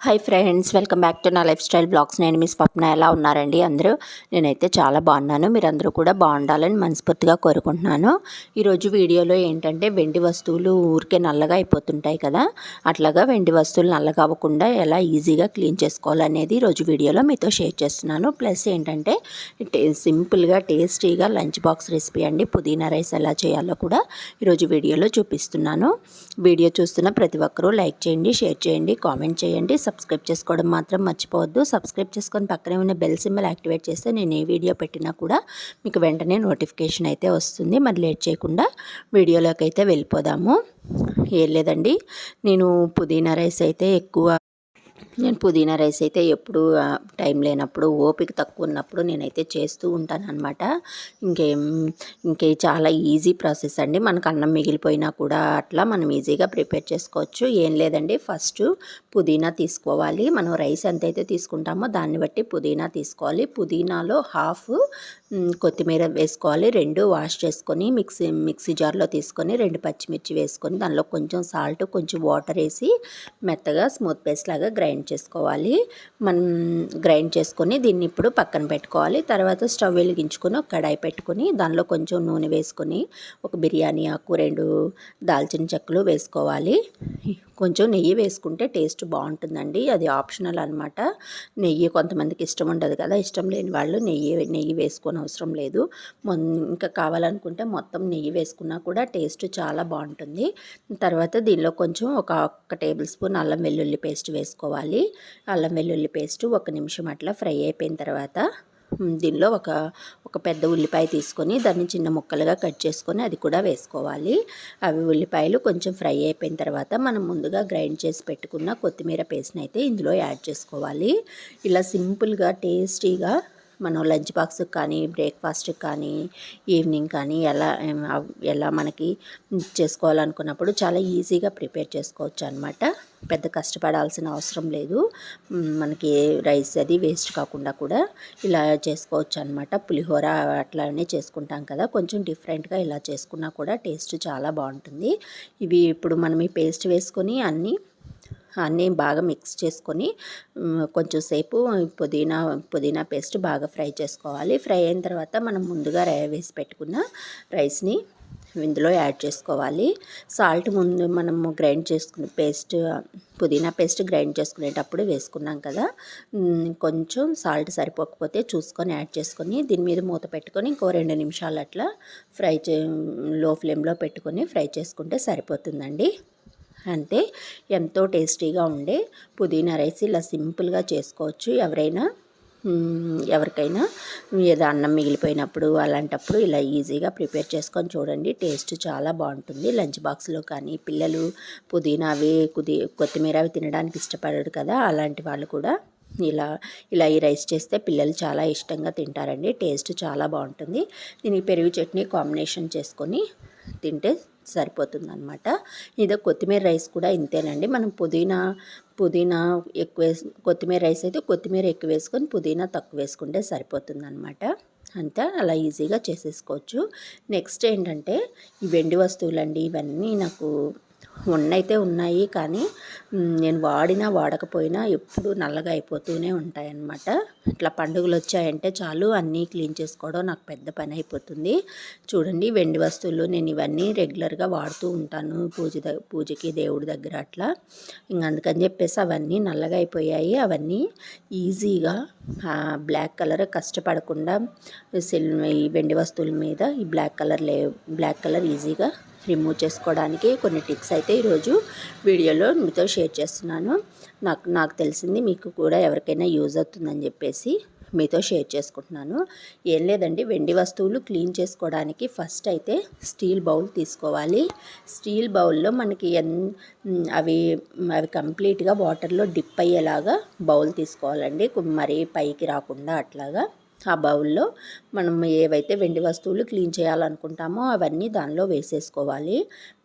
Hi friends welcome back to నా life style blogs నేను మీ స్వప్న ఎలా ఉన్నారండి అందరూ? నేనైతే చాలా బాగున్నాను. మీరందరూ కూడా బాగుండాలని మనస్ఫూర్తిగా కోరుకుంటున్నాను. ఈరోజు వీడియోలో ఏంటంటే వెండి వస్తువులు ఊరికే నల్లగా అయిపోతుంటాయి కదా. అట్లాగా వెండి వస్తువులు నల్లగా అవ్వకుండా ఎలా ఈజీగా క్లీన్ చేసుకోవాలనేది ఈరోజు వీడియోలో మీతో షేర్ చేస్తున్నాను. ప్లస్ ఏంటంటే టే సింపుల్గా టేస్టీగా లంచ్ బాక్స్ రెసిపీ అండి. పుదీనా రైస్ ఎలా చేయాలో కూడా ఈరోజు వీడియోలో చూపిస్తున్నాను. వీడియో చూస్తున్న ప్రతి ఒక్కరూ లైక్ చేయండి షేర్ చేయండి కామెంట్ చేయండి సబ్స్క్రైబ్ చేసుకోవడం మాత్రం మర్చిపోవద్దు. సబ్స్క్రైబ్ చేసుకొని పక్కనే ఉన్న బెల్ సింబల్ యాక్టివేట్ చేస్తే నేను ఏ వీడియో పెట్టినా కూడా మీకు వెంటనే నోటిఫికేషన్ అయితే వస్తుంది. మరి లేట్ చేయకుండా వీడియోలోకి అయితే వెళ్ళిపోదాము. ఏం లేదండి. నేను పుదీనా రైస్ అయితే ఎక్కువ నేను పుదీనా రైస్ అయితే ఎప్పుడు టైం లేనప్పుడు ఓపిక తక్కువ ఉన్నప్పుడు నేనైతే చేస్తూ ఉంటాను అనమాట ఇంకేం ఇంకే చాలా ఈజీ ప్రాసెస్ అండి. మనకు అన్నం మిగిలిపోయినా కూడా అట్లా మనం ఈజీగా ప్రిపేర్ చేసుకోవచ్చు. ఏం లేదండి ఫస్ట్ పుదీనా తీసుకోవాలి. మనం రైస్ ఎంతైతే తీసుకుంటామో దాన్ని బట్టి పుదీనా తీసుకోవాలి. పుదీనాలో హాఫ్ కొత్తిమీర వేసుకోవాలి. రెండు వాష్ చేసుకొని మిక్సీ మిక్సీ జార్లో తీసుకొని రెండు పచ్చిమిర్చి వేసుకొని దానిలో కొంచెం సాల్ట్ కొంచెం వాటర్ వేసి మెత్తగా స్మూత్ పేస్ట్ లాగా గ్రైండ్ చేసుకోవాలి. మనం గ్రైండ్ చేసుకొని దీన్ని ఇప్పుడు పక్కన పెట్టుకోవాలి. తర్వాత స్టవ్ వెలిగించుకొని ఒక కడాయి పెట్టుకొని దానిలో కొంచెం నూనె వేసుకొని ఒక బిర్యానీ ఆకు రెండు దాల్చిన చెక్కలు వేసుకోవాలి. కొంచెం నెయ్యి వేసుకుంటే టేస్ట్ బాగుంటుందండి. అది ఆప్షనల్ అనమాట నెయ్యి కొంతమందికి ఇష్టం ఉండదు కదా. ఇష్టం లేని వాళ్ళు నెయ్యి నెయ్యి వేసుకొని అవసరం లేదు. ఇంకా కావాలనుకుంటే మొత్తం నెయ్యి వేసుకున్నా కూడా టేస్ట్ చాలా బాగుంటుంది. తర్వాత దీనిలో కొంచెం ఒక ఒక్క టేబుల్ స్పూన్ అల్లం వెల్లుల్లి పేస్ట్ వేసుకోవాలి. అల్లం వెల్లుల్లి పేస్ట్ ఒక నిమిషం అట్లా ఫ్రై అయిపోయిన తర్వాత దీనిలో ఒక ఒక పెద్ద ఉల్లిపాయ తీసుకొని దాన్ని చిన్న ముక్కలుగా కట్ చేసుకొని అది కూడా వేసుకోవాలి. అవి ఉల్లిపాయలు కొంచెం ఫ్రై అయిపోయిన తర్వాత మనం ముందుగా గ్రైండ్ చేసి పెట్టుకున్న కొత్తిమీర పేస్ట్ని అయితే ఇందులో యాడ్ చేసుకోవాలి. ఇలా సింపుల్గా టేస్టీగా మనం లంచ్ బాక్స్కి కానీ బ్రేక్ఫాస్ట్కి కానీ ఈవినింగ్ కానీ ఎలా ఎలా మనకి చేసుకోవాలనుకున్నప్పుడు చాలా ఈజీగా ప్రిపేర్ చేసుకోవచ్చు అనమాట పెద్ద కష్టపడాల్సిన అవసరం లేదు. మనకి రైస్ అది వేస్ట్ కాకుండా కూడా ఇలా చేసుకోవచ్చు అనమాట పులిహోర అట్లానే చేసుకుంటాం కదా. కొంచెం డిఫరెంట్గా ఇలా చేసుకున్నా కూడా టేస్ట్ చాలా బాగుంటుంది. ఇవి ఇప్పుడు మనం ఈ పేస్ట్ వేసుకొని అన్నీ అన్నీ బాగా మిక్స్ చేసుకొని కొంచెం సేపు పుదీనా పుదీనా పేస్ట్ బాగా ఫ్రై చేసుకోవాలి. ఫ్రై అయిన తర్వాత మనం ముందుగా వేసి పెట్టుకున్న రైస్ని ఇందులో యాడ్ చేసుకోవాలి. సాల్ట్ ముందు మనము గ్రైండ్ చేసుకునే పేస్ట్ పుదీనా పేస్ట్ గ్రైండ్ చేసుకునేటప్పుడు వేసుకున్నాం కదా కొంచెం సాల్ట్ సరిపోకపోతే చూసుకొని యాడ్ చేసుకొని దీని మీద మూత పెట్టుకొని ఇంకో రెండు నిమిషాలు అట్లా ఫ్రై చే లో ఫ్లేమ్లో పెట్టుకొని ఫ్రై చేసుకుంటే సరిపోతుందండి. అంతే ఎంతో టేస్టీగా ఉండే పుదీనా రైస్ ఇలా సింపుల్గా చేసుకోవచ్చు ఎవరైనా. ఎవరికైనా. ఏదో అన్నం మిగిలిపోయినప్పుడు అలాంటప్పుడు ఇలా ఈజీగా ప్రిపేర్ చేసుకొని చూడండి టేస్ట్ చాలా బాగుంటుంది. లంచ్ బాక్స్లో కానీ పిల్లలు పుదీనా అవి కుది కొత్తిమీర అవి తినడానికి ఇష్టపడరు కదా అలాంటి వాళ్ళు కూడా ఇలా ఇలా ఈ రైస్ చేస్తే పిల్లలు చాలా ఇష్టంగా తింటారండి. టేస్ట్ చాలా బాగుంటుంది. దీనికి పెరుగు చట్నీ కాంబినేషన్ చేసుకొని తింటే సరిపోతుంది అనమాట ఇదో కొత్తిమీర రైస్ కూడా ఇంతేనండి. మనం పుదీనా పుదీనా ఎక్కువ కొత్తిమీర రైస్ అయితే కొత్తిమీర ఎక్కువ వేసుకొని పుదీనా తక్కువ వేసుకుంటే సరిపోతుంది అనమాట అంతా అలా ఈజీగా చేసేసుకోవచ్చు. నెక్స్ట్ ఏంటంటే ఈ వెండి వస్తువులండి ఇవన్నీ నాకు ఉన్నైతే ఉన్నాయి కానీ నేను వాడినా వాడకపోయినా ఎప్పుడు నల్లగా అయిపోతూనే ఉంటాయన్నమాట. ఇట్లా పండుగలు వచ్చాయంటే చాలు అన్నీ క్లీన్ చేసుకోవడం నాకు పెద్ద పని అయిపోతుంది. చూడండి వెండి వస్తువులు నేను ఇవన్నీ రెగ్యులర్గా వాడుతూ ఉంటాను పూజ పూజకి దేవుడి దగ్గర అట్లా. ఇంక అందుకని చెప్పేసి అవన్నీ నల్లగా అయిపోయాయి. అవన్నీ ఈజీగా బ్లాక్ కలర్ కష్టపడకుండా సెల్ ఈ వెండి వస్తువుల మీద ఈ బ్లాక్ కలర్ లే బ్లాక్ కలర్ ఈజీగా రిమూవ్ చేసుకోవడానికి కొన్ని టిప్స్ అయితే ఈరోజు వీడియోలో మీతో షేర్ చేస్తున్నాను. నాకు నాకు తెలిసింది మీకు కూడా ఎవరికైనా యూజ్ అవుతుందని చెప్పేసి మీతో షేర్ చేసుకుంటున్నాను. ఏం లేదండి వెండి వస్తువులు క్లీన్ చేసుకోవడానికి ఫస్ట్ అయితే స్టీల్ బౌల్ తీసుకోవాలి. స్టీల్ బౌల్లో మనకి ఎన్ అవి అవి కంప్లీట్గా వాటర్లో డిప్ అయ్యేలాగా బౌల్ తీసుకోవాలండి. మరీ పైకి రాకుండా అట్లాగా. ఆ బౌల్లో మనం ఏవైతే వెండి వస్తువులు క్లీన్ చేయాలనుకుంటామో అవన్నీ దానిలో వేసేసుకోవాలి.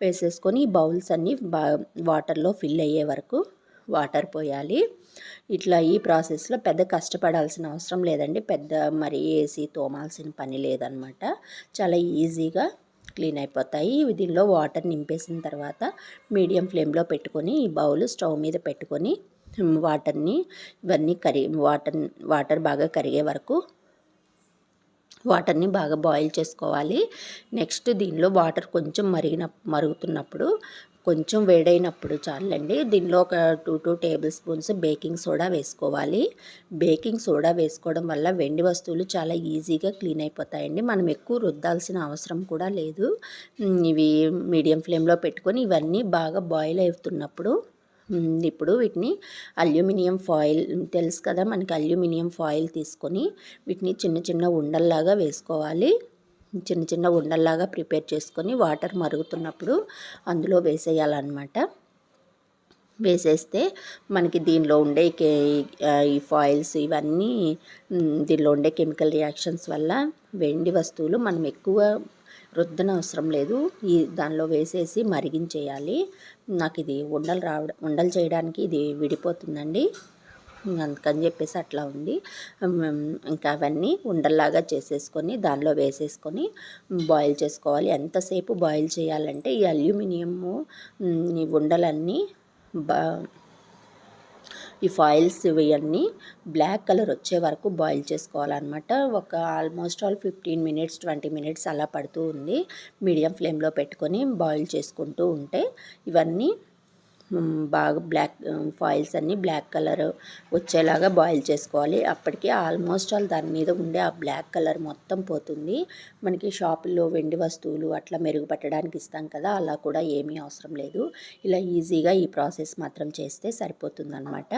వేసేసుకొని ఈ బౌల్స్ అన్నీ బా వాటర్లో ఫిల్ అయ్యే వరకు వాటర్ పోయాలి. ఇట్లా ఈ ప్రాసెస్లో పెద్ద కష్టపడాల్సిన అవసరం లేదండి. పెద్ద మరి ఏసీ తోమాల్సిన పని లేదనమాట. చాలా ఈజీగా క్లీన్ అయిపోతాయి. ఇవి దీనిలో వాటర్ నింపేసిన తర్వాత మీడియం ఫ్లేమ్లో పెట్టుకొని ఈ బౌల్ స్టవ్ మీద పెట్టుకొని వాటర్ని ఇవన్నీ కరిగి వాటర్ వాటర్ బాగా కరిగే వరకు వాటర్ని బాగా బాయిల్ చేసుకోవాలి. నెక్స్ట్ దీనిలో వాటర్ కొంచెం మరిగిన మరుగుతున్నప్పుడు కొంచెం వేడైనప్పుడు చాలండి. దీనిలో ఒక two two tablespoons baking soda వేసుకోవాలి. బేకింగ్ సోడా వేసుకోవడం వల్ల వెండి వస్తువులు చాలా ఈజీగా క్లీన్ అయిపోతాయండి. మనం ఎక్కువ రుద్దాల్సిన అవసరం కూడా లేదు. ఇవి మీడియం ఫ్లేమ్లో పెట్టుకొని ఇవన్నీ బాగా బాయిల్ అవుతున్నప్పుడు ఇప్పుడు వీటిని అల్యూమినియం ఫాయిల్ తెలుసు కదా మనకి అల్యూమినియం ఫాయిల్ తీసుకొని వీటిని చిన్న చిన్న ఉండల్లాగా వేసుకోవాలి. చిన్న చిన్న ఉండల్లాగా ప్రిపేర్ చేసుకొని వాటర్ మరుగుతున్నప్పుడు అందులో వేసేయాలన్నమాట. వేసేస్తే మనకి దీనిలో ఉండే ఈ ఫాయిల్స్ ఇవన్నీ దీనిలో ఉండే కెమికల్ రియాక్షన్స్ వల్ల వెండి వస్తువులు మనం ఎక్కువ రుద్దన అవసరం లేదు. ఈ దానిలో వేసేసి మరిగించేయాలి. నాకు ఇది ఉండలు రావడం ఉండలు చేయడానికి ఇది విడిపోతుందండి. అందుకని చెప్పేసి అట్లా ఉంది. ఇంకా అవన్నీ ఉండల్లాగా చేసేసుకొని దానిలో వేసేసుకొని బాయిల్ చేసుకోవాలి. ఎంతసేపు బాయిల్ చేయాలంటే ఈ అల్యూమినియము ఈ ఉండలన్నీ బా ఈ ఫాయిల్స్ ఇవన్నీ బ్లాక్ కలర్ వచ్చే వరకు బాయిల్ చేసుకోవాలన్నమాట. ఒక almost all fifteen minutes twenty minutes అలా పడుతూ ఉంది. మీడియం ఫ్లేమ్లో పెట్టుకొని బాయిల్ చేసుకుంటూ ఉంటే ఇవన్నీ బాగా బ్లాక్ ఫాయిల్స్ అన్నీ బ్లాక్ కలర్ వచ్చేలాగా బాయిల్ చేసుకోవాలి. అప్పటికే ఆల్మోస్ట్ ఆల్ దాని మీద ఉండే ఆ బ్లాక్ కలర్ మొత్తం పోతుంది. మనకి షాపుల్లో వెండి వస్తువులు అట్లా మెరుగుపట్టడానికి ఇస్తాం కదా అలా కూడా ఏమీ అవసరం లేదు. ఇలా ఈజీగా ఈ ప్రాసెస్ మాత్రం చేస్తే సరిపోతుంది అనమాట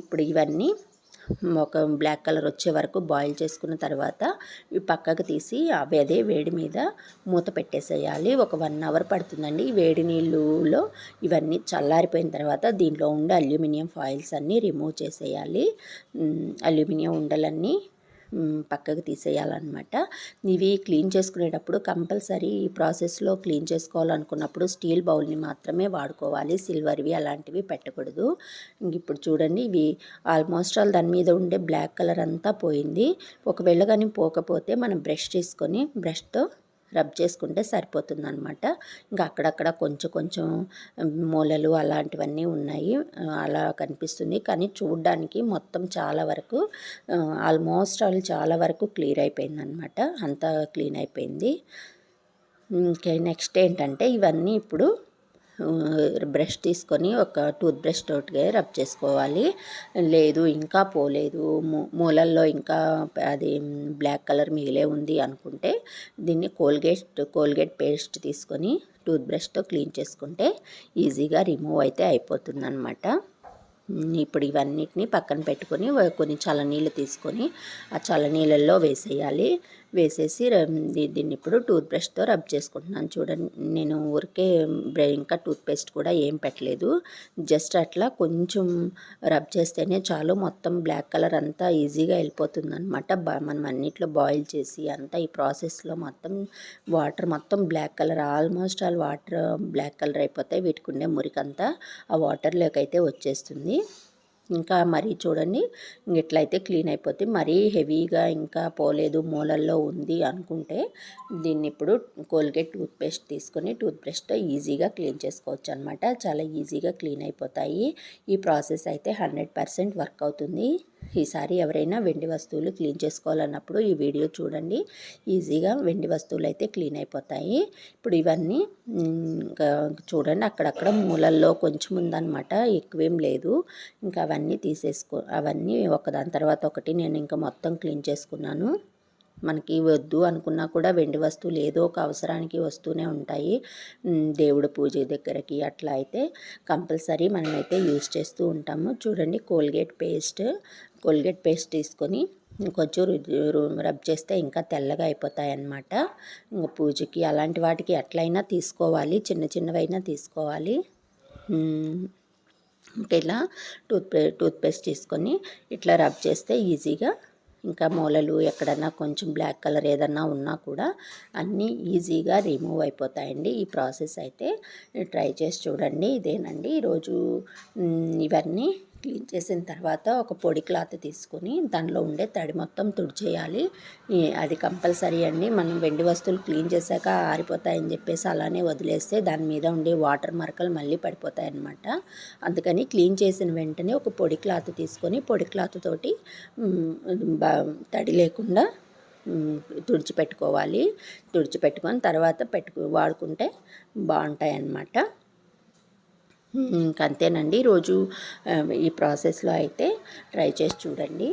ఇప్పుడు ఇవన్నీ ఒక బ్లాక్ కలర్ వచ్చే వరకు బాయిల్ చేసుకున్న తర్వాత పక్కకు తీసి అవి అదే వేడి మీద మూత పెట్టేసేయాలి. ఒక వన్ అవర్ పడుతుందండి. వేడి నీళ్ళులో ఇవన్నీ చల్లారిపోయిన తర్వాత దీంట్లో ఉండే అల్యూమినియం ఫాయిల్స్ అన్నీ రిమూవ్ చేసేయాలి. అల్యూమినియం ఉండలన్నీ పక్కకు తీసేయాలన్నమాట. ఇవి క్లీన్ చేసుకునేటప్పుడు కంపల్సరీ ఈ ప్రాసెస్లో క్లీన్ చేసుకోవాలనుకున్నప్పుడు స్టీల్ బౌల్ని మాత్రమే వాడుకోవాలి. సిల్వర్వి అలాంటివి పెట్టకూడదు. ఇప్పుడు చూడండి ఇవి ఆల్మోస్ట్ ఆల్ దాని మీద ఉండే బ్లాక్ కలర్ అంతా పోయింది. ఒకవేళ కానీ పోకపోతే మనం బ్రష్ తీసుకొని బ్రష్తో రబ్ చేసుకుంటే సరిపోతుంది అనమాట ఇంకా అక్కడక్కడ కొంచెం కొంచెం మూలలు అలాంటివన్నీ ఉన్నాయి. అలా కనిపిస్తుంది. కానీ చూడ్డానికి మొత్తం చాలా వరకు ఆల్మోస్ట్ ఆల్ చాలా వరకు క్లియర్ అయిపోయింది అనమాట అంతా క్లీన్ అయిపోయింది. ఇంకా నెక్స్ట్ ఏంటంటే ఇవన్నీ ఇప్పుడు బ్రష్ తీసుకొని ఒక టూత్ బ్రష్ తోటిగా రబ్ చేసుకోవాలి. లేదు ఇంకా పోలేదు. మూలల్లో ఇంకా అది బ్లాక్ కలర్ మిగిలే ఉంది అనుకుంటే దీన్ని కోల్గేట్ కోల్గేట్ పేస్ట్ తీసుకొని టూత్ బ్రష్తో క్లీన్ చేసుకుంటే ఈజీగా రిమూవ్ అయితే అయిపోతుందన్నమాట. ఇప్పుడు ఇవన్నిటిని పక్కన పెట్టుకొని కొన్ని చల్లనీళ్ళు తీసుకొని ఆ చల్లనీళ్ళల్లో వేసేయాలి. వేసేసి దీన్ని ఇప్పుడు టూత్ బ్రష్తో రబ్ చేసుకుంటున్నాను. చూడండి నేను ఊరికే ఇంకా టూత్ పేస్ట్ కూడా ఏం పెట్టలేదు. జస్ట్ అట్లా కొంచెం రబ్ చేస్తేనే చాలు. మొత్తం బ్లాక్ కలర్ అంతా ఈజీగా వెళ్ళిపోతుంది అనమాట మనం అన్నిట్లో బాయిల్ చేసి అంతా ఈ ప్రాసెస్లో మొత్తం వాటర్ మొత్తం black colour almost all water black colour అయిపోతాయి. వీటికి ఉండే మురికంతా ఆ వాటర్లోకి అయితే వచ్చేస్తుంది. ఇంకా మరీ చూడండి ఇట్లయితే క్లీన్ అయిపోతుంది మరీ హెవీగా ఇంకా పోలేదు మూలల్లో ఉంది అనుకుంటే దీన్ని ఇప్పుడు కోల్గేట్ టూత్పేస్ట్ తీసుకొని టూత్బ్రష్తో ఈజీగా క్లీన్ చేసుకోవచ్చు అనమాట చాలా ఈజీగా క్లీన్ అయిపోతాయి. ఈ ప్రాసెస్ అయితే హండ్రెడ్ పర్సెంట్ వర్క్ అవుతుంది. ఈసారి ఎవరైనా వెండి వస్తువులు క్లీన్ చేసుకోవాలన్నప్పుడు ఈ వీడియో చూడండి. ఈజీగా వెండి వస్తువులు అయితే క్లీన్ అయిపోతాయి. ఇప్పుడు ఇవన్నీ ఇంకా చూడండి అక్కడక్కడ మూలల్లో కొంచెం ఉందన్నమాట ఎక్కువేం లేదు. ఇంకా అవన్నీ తీసేసుకో అవన్నీ ఒకదాని తర్వాత ఒకటి నేను ఇంకా మొత్తం క్లీన్ చేసుకున్నాను. మనకి వద్దు అనుకున్నా కూడా వెండి వస్తువులు ఏదో ఒక అవసరానికి వస్తూనే ఉంటాయి. దేవుడు పూజ దగ్గరకి అట్లా అయితే కంపల్సరీ మనమైతే యూజ్ చేస్తూ ఉంటాము. చూడండి కోల్గేట్ పేస్ట్ కోల్గేట్ పేస్ట్ తీసుకొని కొంచెం రబ్ చేస్తే ఇంకా తెల్లగా అయిపోతాయి అన్నమాట ఇంకా పూజకి అలాంటి వాటికి ఎట్లయినా తీసుకోవాలి చిన్న చిన్నవైనా తీసుకోవాలి. ఇంకా ఇలా టూత్ టూత్పేస్ట్ తీసుకొని ఇట్లా రబ్ చేస్తే ఈజీగా ఇంకా మూలలు ఎక్కడన్నా కొంచెం బ్లాక్ కలర్ ఏదన్నా ఉన్నా కూడా అన్నీ ఈజీగా రిమూవ్ అయిపోతాయండి. ఈ ప్రాసెస్ అయితే ట్రై చేసి చూడండి ఇదేనండి. ఈరోజు ఇవన్నీ క్లీన్ చేసిన తర్వాత ఒక పొడి క్లాత్ తీసుకుని దానిలో ఉండే తడి మొత్తం తుడిచేయాలి. అది కంపల్సరీ అండి. మనం వెండి వస్తువులు క్లీన్ చేశాక ఆరిపోతాయని చెప్పేసి అలానే వదిలేస్తే దాని మీద ఉండే వాటర్ మరకలు మళ్ళీ పడిపోతాయి అన్నమాట అందుకని క్లీన్ చేసిన వెంటనే ఒక పొడి క్లాత్ తీసుకొని పొడి క్లాత్ తోటి బా తడి లేకుండా తుడిచిపెట్టుకోవాలి. తుడిచిపెట్టుకొని తర్వాత పెట్టుకు వాడుకుంటే బాగుంటాయి అన్నమాట ఇంకంతేనండి. రోజు ఈ ప్రాసెస్లో అయితే ట్రై చేసి చూడండి.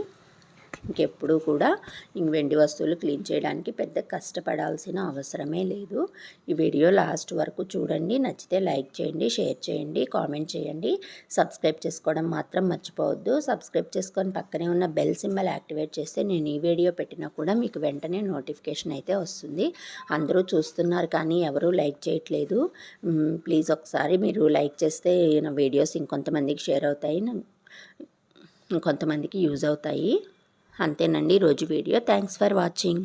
ఇంకెప్పుడు కూడా ఇంక వెండి వస్తువులు క్లీన్ చేయడానికి పెద్ద కష్టపడాల్సిన అవసరమే లేదు. ఈ వీడియో లాస్ట్ వరకు చూడండి. నచ్చితే లైక్ చేయండి షేర్ చేయండి కామెంట్ చేయండి. సబ్స్క్రైబ్ చేసుకోవడం మాత్రం మర్చిపోవద్దు. సబ్స్క్రైబ్ చేసుకొని పక్కనే ఉన్న బెల్ సింబల్ యాక్టివేట్ చేస్తే నేను ఈ వీడియో పెట్టినా కూడా మీకు వెంటనే నోటిఫికేషన్ అయితే వస్తుంది. అందరూ చూస్తున్నారు కానీ ఎవరూ లైక్ చేయట్లేదు. ప్లీజ్ ఒకసారి మీరు లైక్ చేస్తే నా వీడియోస్ ఇంకొంతమందికి షేర్ అవుతాయి. కొంతమందికి యూజ్ అవుతాయి. అంతేనండి ఈరోజు వీడియో. Thanks for watching